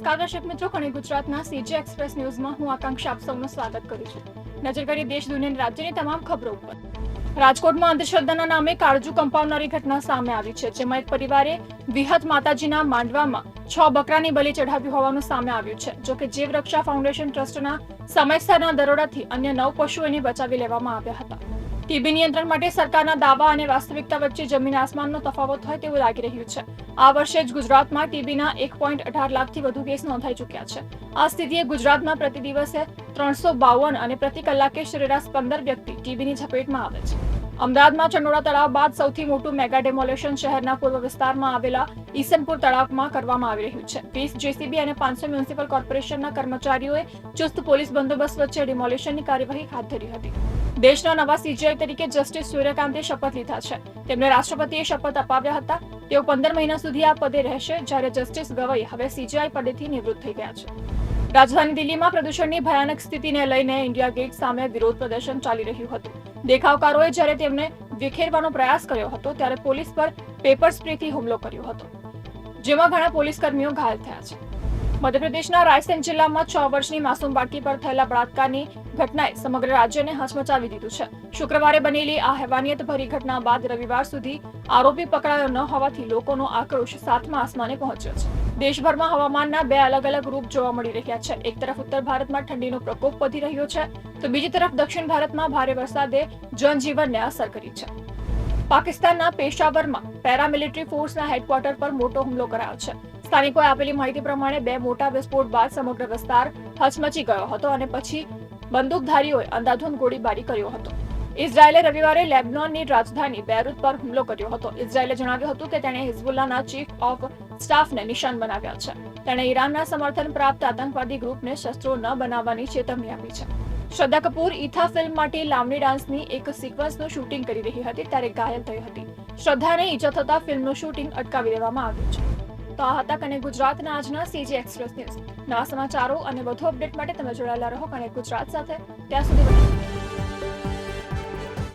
નમસ્કાર મિત્રો ખણી ગુજરાતના સીજી એક્સપ્રેસ ન્યૂઝમાં હું આકાંક્ષા આપ સૌનું સ્વાગત કરું છું. નજર કરીએ દેશ, દુનિયા રાજ્યની તમામ ખબરો ઉપર. રાજકોટમાં અંધશ્રદ્ધાના નામે કાળજુ કંપાવનારી ઘટના સામે આવી છે, જેમાં એક પરિવારે વિહત માતાજીના માંડવામાં છ બકરાની બલિ ચઢાવ્યું હોવાનું સામે આવ્યું છે જોકે જીવ રક્ષા ફાઉન્ડેશન ટ્રસ્ટના સમયસરના દરોડાથી અન્ય નવ પશુઓને બચાવી લેવામાં આવ્યા હતા. ટીબી નિયંત્રણ માટે સરકારના દાવા અને વાસ્તવિકતા વચ્ચે જમીન આસમાનનો તફાવત હોય તેવું લાગી રહ્યું છે. આ વર્ષે જ ગુજરાતમાં ટીબીના એક પોઈન્ટ અઢાર લાખથી વધુ કેસ નોંધાઈ ચૂક્યા છે. આ સ્થિતિએ ગુજરાતમાં પ્રતિ દિવસે ત્રણસો બાવન અને પ્રતિ કલાકે સરેરાશ પંદર વ્યક્તિ ટીબીની ઝપેટમાં આવે છે. અમદાવાદમાં ચંડોળા તળાવ બાદ સૌથી મોટું મેગા ડેમોલેશન શહેરના પૂર્વ વિસ્તારમાં આવેલા ઈસનપુર તળાવમાં કરવામાં આવી રહ્યું છે. વીસ જેસીબી અને પાંચસો મ્યુનિસિપલ કોર્પોરેશનના કર્મચારીઓએ ચુસ્ત પોલીસ બંદોબસ્ત વચ્ચે ડિમોલેશનની કાર્યવાહી હાથ ધરી હતી. દેશના નવા સીજીઆઈ તરીકે જસ્ટિસ સૂર્યકાંતે શપથ લીધા છે. તેમને રાષ્ટ્રપતિએ શપથ અપાવ્યા હતા. તેઓ પંદર મહિના સુધી આ પદે રહેશે જ્યારે જસ્ટિસ ગવઈ હવે સીજીઆઈ પદેથી નિવૃત્ત થઈ ગયા છે. રાજધાની દિલ્હીમાં પ્રદૂષણની ભયાનક સ્થિતિને લઈને ઇન્ડિયા ગેટ સામે વિરોધ પ્રદર્શન ચાલી રહ્યું હતું. દેખાવકારોએ જ્યારે તેમને વિખેરવાનો પ્રયાસ કર્યો હતો ત્યારે પોલીસ પર પેપર સ્પ્રેથી હુમલો કર્યો હતો. જેમાં ઘણા પોલીસ કર્મીઓ ઘાયલ થયા છે. મધ્યપ્રદેશના રાયસેન જિલ્લામાં છ વર્ષની માસૂમ બાળકી પર થયેલા બળાત્કારની ઘટનાએ સમગ્ર રાજ્યને હચમચાવી દીધું છે. શુક્રવારે બનેલી આ હેવાનિયત ભરી ઘટના બાદ રવિવાર સુધી આરોપી પકડાયો ન હોવાથી લોકોનો આક્રોશ સાતમા આસમાને પહોંચ્યો છે. દેશભરમાં હવામાનના બે અલગ અલગ રૂપ જોવા મળી રહ્યા છે. એક તરફ ઉત્તર ભારતમાં ઠંડીનો પ્રકોપ વધી રહ્યો છે, તો બીજી તરફ દક્ષિણ ભારતમાં ભારે વરસાદે જનજીવનને અસર કરી છે. પાકિસ્તાનના પેશાવરમાં પેરામિલિટરી ફોર્સના હેડક્વાર્ટર પર મોટો હુમલો કરાયો છે. સ્થાનિકોએ આપેલી માહિતી પ્રમાણે બે મોટા વિસ્ફોટ બાદ સમગ્ર વિસ્તાર હચમચી ગયો હતો અને પછી બંદૂકધારીઓએ અંધાધૂંધ ગોળીબારી કર્યો હતો. ઇઝરાયેલે રવિવારે લેબનોનની રાજધાની બેરૂત પર હુમલો કર્યો હતો. ઇઝરાયેલે જણાવ્યું હતું કે તેણે હિઝબુલ્લાના ચીફ ઓફ સ્ટાફને નિશાન બનાવ્યા છે. તેણે ઈરાનના સમર્થન પ્રાપ્ત આતંકવાદી ગ્રુપને શસ્ત્રો ન બનાવવાની ચેતવણી આપી છે. શ્રદ્ધા કપૂર ઈથા ફિલ્મ માટે લાવણી ડાન્સની એક સિક્વન્સનું શૂટિંગ કરી રહી હતી, ત્યારે ઘાયલ થઈ હતી. શ્રદ્ધાને ઈજા થતા ફિલ્મનું શૂટિંગ અટકાવી દેવામાં આવ્યું છે. તો આ હતા કને ગુજરાતના આજના સીજી એક્સપ્રેસ ન્યૂઝ નવા સમાચારો અને વધુ અપડેટ માટે તમે જોડાયેલા રહો કને ગુજરાત સાથે. ત્યાં સુધી